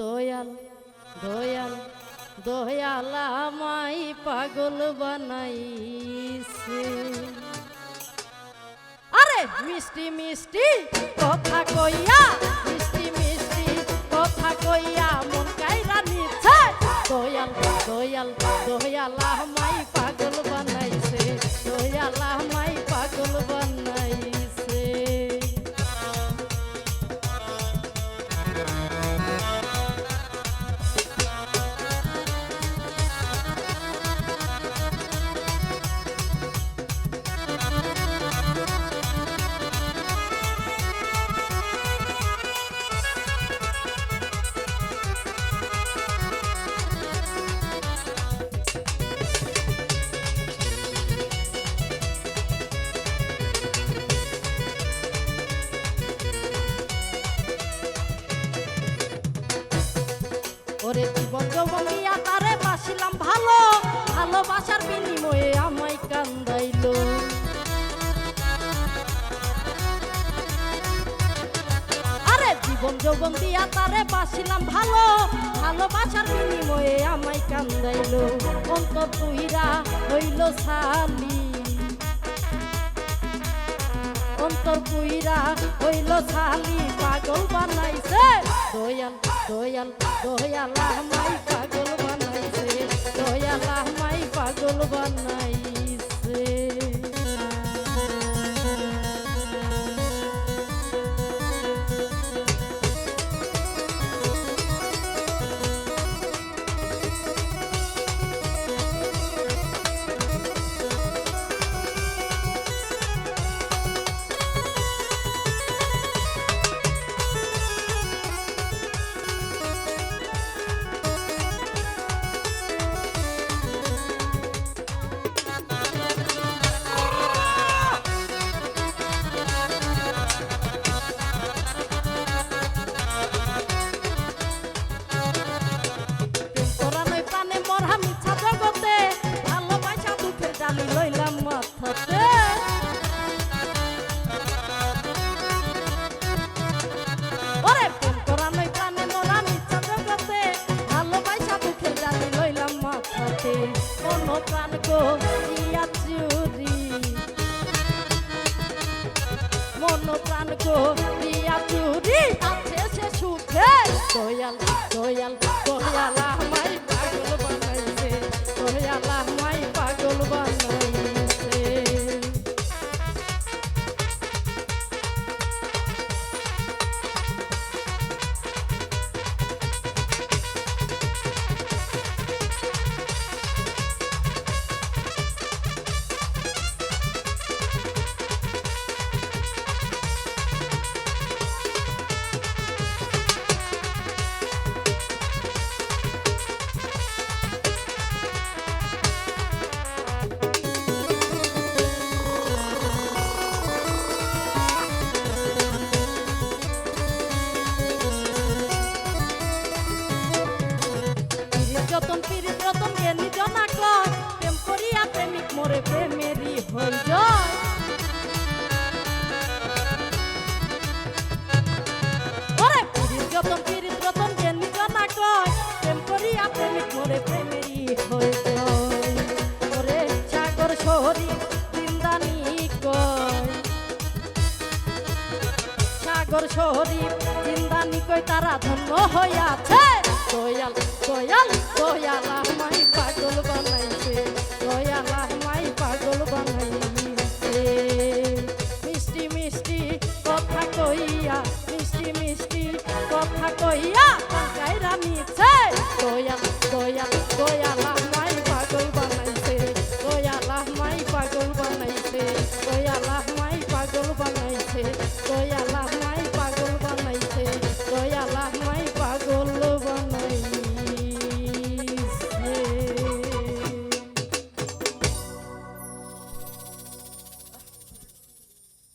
দয়াল দয়াল দয়াল আমাই পাগল বানাইছে। আরে মিষ্টি মিষ্টি কথা কইয়া, মিষ্টি মিষ্টি কথা কইয়া মন কাইরা নিচ্ছে। দয়াল দয়াল দয়াল আমাই পাগল বানাইছে, দয়াল আমাই পাগল বানাইছে। ওরে জীবন যৌবন দিয়া তারে বাসিলাম ভালো, ভালোবাসার বিনিময়ে আমায় কান্দাইলো। আরে জীবন যৌবন দিয়া তারে বাসিলাম ভালো, ভালোবাসার বিনিময়ে আমায় কান্দাইলো। অন্তর তুহিরা হইল সালি অন্তর পুইরা হইল পাগল বানাইছে দয়াল দয়াল দয়াল আমাই পাগল বানাইছে দয়াল আমাই পাগল বানাইছে। চুরি আছে সে সুখে। দয়াল দয়াল দয়াল আমায় হই ওরে যতন পীড়িত রতন জ্ঞানী জনা কয় প্রেম করিয়া প্রেমিক মোরে ওরে সাগর শহরী বৃন্দানি কয় তারা ধন্য হইয়াছে দয়াল দয়াল দয়াল আমাই পাগল বানাইছে পাগল বানাইছে দয়াল আমাই পাগল বানাইছে দয়াল